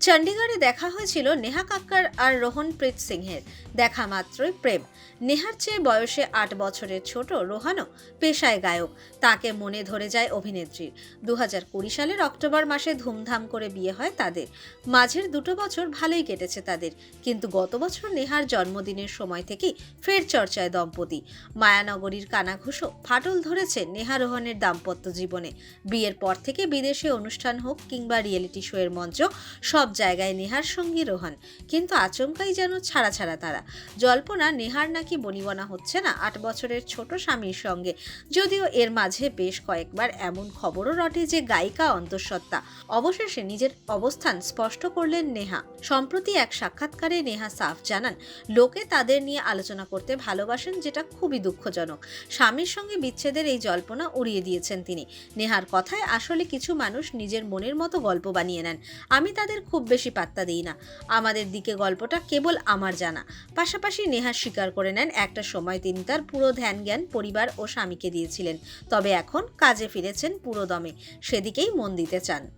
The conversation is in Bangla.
চণ্ডীগড়ে দেখা হয়েছিল নেহা কাক্কর আর রোহনপ্রীত সিংহের। দেখা মাত্রই প্রেম। নেহার চেয়ে বয়সে আট বছরের ছোট রোহানও পেশায় গায়ক। তাকে মনে ধরে যায় অভিনেত্রীর দু কুড়ি সালের অক্টোবর মাসে ধুমধাম করে বিয়ে হয় তাদের। মাঝের দুটো বছর ভালোই কেটেছে তাদের। কিন্তু গত বছর নেহার জন্মদিনের সময় থেকেই ফের চর্চায় দম্পতি। মায়ানগরীর কানাঘুষো ফাটল ধরেছে নেহা রোহনের দাম্পত্য জীবনে। বিয়ের পর থেকে বিদেশে অনুষ্ঠান হোক কিংবা রিয়েলিটি শোয়ের মঞ্চ, সব জায়গায় নেহার সঙ্গী রোহন। কিন্তু আচমকাই যেন ছাড়া ছাড়া তারা। জল্পনা নেহার নাকি বনিবনা হচ্ছে না আট বছরের ছোট স্বামীর সঙ্গে। যদিও এর মাঝে বেশ কয়েকবার এমন খবরও রটে যে গায়িকা অন্তঃসত্ত্বা। অবশেষে নিজের অবস্থান স্পষ্ট করলেন নেহা। সম্প্রতি এক সাক্ষাৎকারে নেহা সাফ জানান, লোকে তাদের নিয়ে আলোচনা করতে ভালোবাসেন যেটা খুবই দুঃখজনক। স্বামীর সঙ্গে বিচ্ছেদের এই জল্পনা উড়িয়ে দিয়েছেন তিনি। নেহার কথায় আসলে কিছু মানুষ নিজের মনের মতো গল্প বানিয়ে নেন। আমি তাদের খুব বেশি পাত্তা দিই না। আমাদের দিকে গল্পটা কেবল আমার জানা। পাশাপাশি নেহা স্বীকার করে নেন, একটা সময় তিনি তার পুরো ধ্যান জ্ঞান পরিবার ও স্বামীকে দিয়েছিলেন। তবে এখন কাজে ফিরেছেন পুরোদমে। সেদিকেই মন দিতে চান।